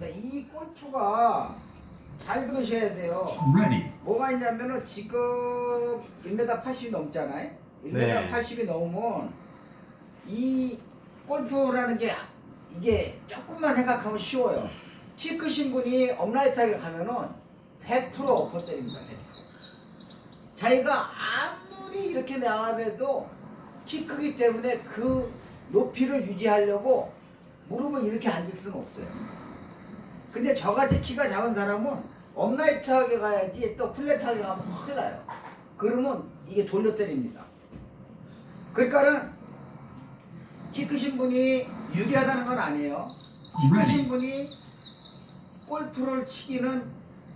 자, 이 골프가 잘 들으셔야 돼요. Ready. 뭐가 있냐면은 지금 1m 80이 넘잖아요. 1m 네. 80이 넘으면 이 골프라는 게 이게 조금만 생각하면 쉬워요. 키 크신 분이 업라이트하게 가면은 100% 엎어 때립니다. 100%. 자기가 아무리 이렇게 나가도 키 크기 때문에 그 높이를 유지하려고 무릎을 이렇게 앉을 수는 없어요. 근데 저같이 키가 작은 사람은 업라이트하게 가야지 또 플랫하게 가면 큰일 나요. 그러면 이게 돌려 때립니다. 그러니까는 키 크신 분이 유리하다는 건 아니에요. 키 크신 분이 골프를 치기는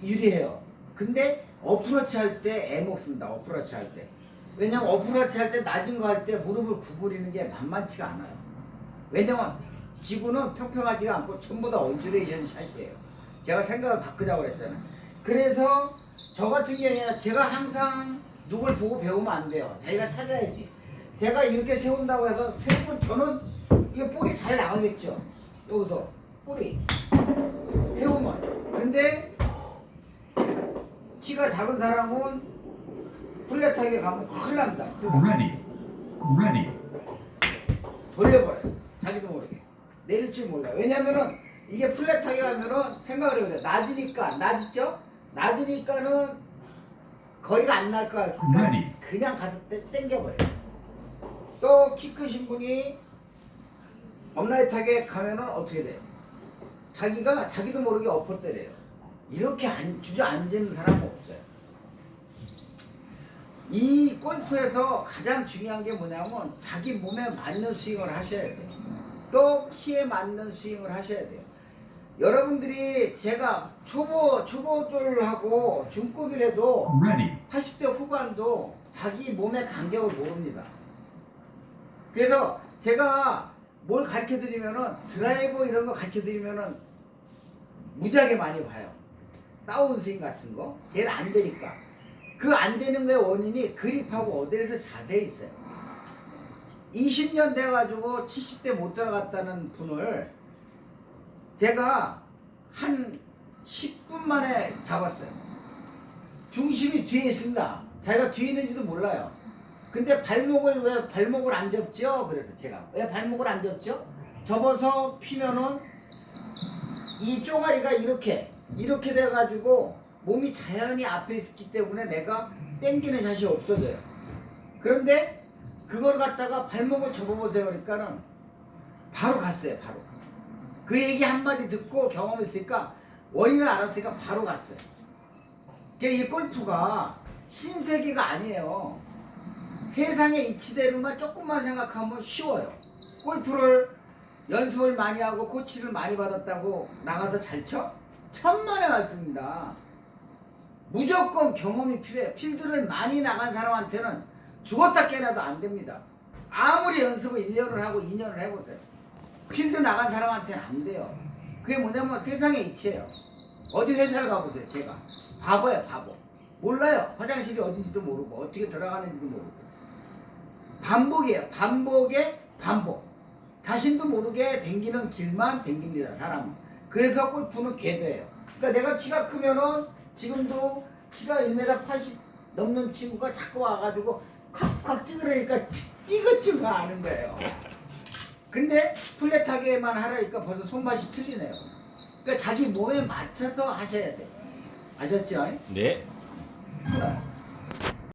유리해요. 근데 어프로치 할 때 애목 쓴다. 어프로치 할 때. 왜냐면 어프로치 할 때 낮은 거 할 때 무릎을 구부리는 게 만만치가 않아요. 왜냐면 지구는 평평하지가 않고 전부 다 언듈레이션 샷이에요. 제가 생각을 바꾸자고 그랬잖아요. 그래서 저 같은 경우에는 제가 항상 누굴 보고 배우면 안 돼요. 자기가 찾아야지. 제가 이렇게 세운다고 해서 세우면 저는 이게 볼이 잘 나가겠죠. 여기서 볼이 세우면. 근데 키가 작은 사람은 플랫하게 가면 큰일 납니다. 큰일 납니다. Ready. Ready. 모르게. 내릴 줄 몰라요. 왜냐면은 이게 플랫하게 가면은 생각을 해보세요. 낮으니까, 낮죠? 낮으니까는 거리가 안 날 거야. 그러니까. 그냥 가서 땡- 땡겨버려요. 또 키 크신 분이 업라이트하게 가면은 어떻게 돼요? 자기가 자기도 모르게 엎어 때려요. 이렇게 안, 주저앉는 사람은 없어요. 이 골프에서 가장 중요한 게 뭐냐면 자기 몸에 맞는 스윙을 하셔야 돼요. 또 키에 맞는 스윙을 하셔야 돼요. 여러분들이 제가 초보 초보들하고 중급이라도 Ready. 80대 후반도 자기 몸의 간격을 모릅니다. 그래서 제가 뭘 가르쳐 드리면은 드라이버 이런 거 가르쳐 드리면은 무지하게 많이 봐요. 다운 스윙 같은 거. 제일 안 되니까. 그 안 되는 거의 원인이 그립하고 어디에서 자세히 있어요. 20년 돼가지고 70대 못 들어갔다는 분을 제가 한 10분 만에 잡았어요. 중심이 뒤에 있습니다. 자기가 뒤에 있는지도 몰라요. 근데 발목을 왜 발목을 안 접죠? 그래서 제가 왜 발목을 안 접죠? 접어서 피면은 이 쪼가리가 이렇게 이렇게 돼가지고 몸이 자연히 앞에 있기 때문에 내가 땡기는 샷이 없어져요. 그런데 그걸 갖다가 발목을 접어보세요. 그러니까는 바로 갔어요. 바로. 그 얘기 한마디 듣고 경험했으니까 원인을 알았으니까 바로 갔어요. 그러니까 이 골프가 신세계가 아니에요. 세상의 이치대로만 조금만 생각하면 쉬워요. 골프를 연습을 많이 하고 코치를 많이 받았다고 나가서 잘 쳐? 천만에 맞습니다. 무조건 경험이 필요해요. 필드를 많이 나간 사람한테는 죽었다 깨나도 안 됩니다. 아무리 연습을 1년을 하고 2년을 해보세요. 필드 나간 사람한테는 안 돼요. 그게 뭐냐면 세상의 이치예요. 어디 회사를 가보세요, 제가. 바보예요, 바보. 몰라요. 화장실이 어딘지도 모르고, 어떻게 들어가는지도 모르고. 반복이에요. 반복의 반복. 자신도 모르게 댕기는 길만 댕깁니다, 사람은. 그래서 골프는 궤도예요. 그러니까 내가 키가 크면은 지금도 키가 1m 80 넘는 친구가 자꾸 와가지고 콱콱 찍으려니까 찍- 찍을 줄 아는 거예요. 근데 플랫하게만 하라니까 벌써 손맛이 틀리네요. 그러니까 자기 몸에 맞춰서 하셔야 돼. 아셨죠? 네. 그래.